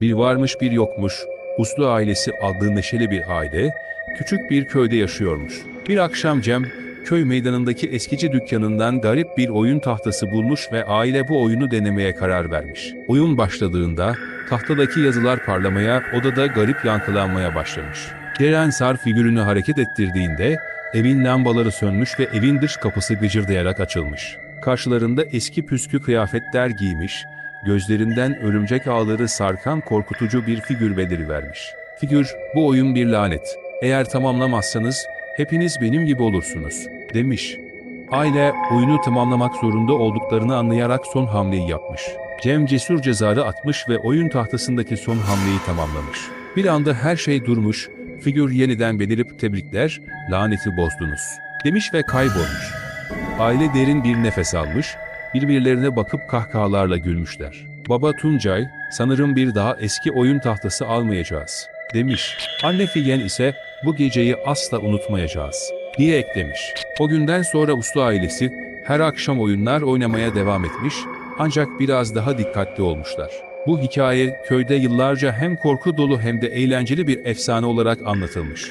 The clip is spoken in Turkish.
Bir varmış bir yokmuş, Uslu ailesi adlı neşeli bir aile, küçük bir köyde yaşıyormuş. Bir akşam Cem, köy meydanındaki eskici dükkanından garip bir oyun tahtası bulmuş ve aile bu oyunu denemeye karar vermiş. Oyun başladığında tahtadaki yazılar parlamaya, odada garip yankılanmaya başlamış. Ceren Sar figürünü hareket ettirdiğinde evin lambaları sönmüş ve evin dış kapısı gıcırdayarak açılmış. Karşılarında eski püskü kıyafetler giymiş, gözlerinden örümcek ağları sarkan korkutucu bir figür belirivermiş. Figür, bu oyun bir lanet. Eğer tamamlamazsanız hepiniz benim gibi olursunuz, demiş. Aile oyunu tamamlamak zorunda olduklarını anlayarak son hamleyi yapmış. Cem cesur cezarı atmış ve oyun tahtasındaki son hamleyi tamamlamış. Bir anda her şey durmuş, figür yeniden belirip tebrikler, laneti bozdunuz, demiş ve kaybolmuş. Aile derin bir nefes almış, birbirlerine bakıp kahkahalarla gülmüşler. Baba Tuncay, sanırım bir daha eski oyun tahtası almayacağız, demiş. Anne Figen ise, bu geceyi asla unutmayacağız, diye eklemiş. O günden sonra Uslu ailesi, her akşam oyunlar oynamaya devam etmiş, ancak biraz daha dikkatli olmuşlar. Bu hikaye köyde yıllarca hem korku dolu hem de eğlenceli bir efsane olarak anlatılmış.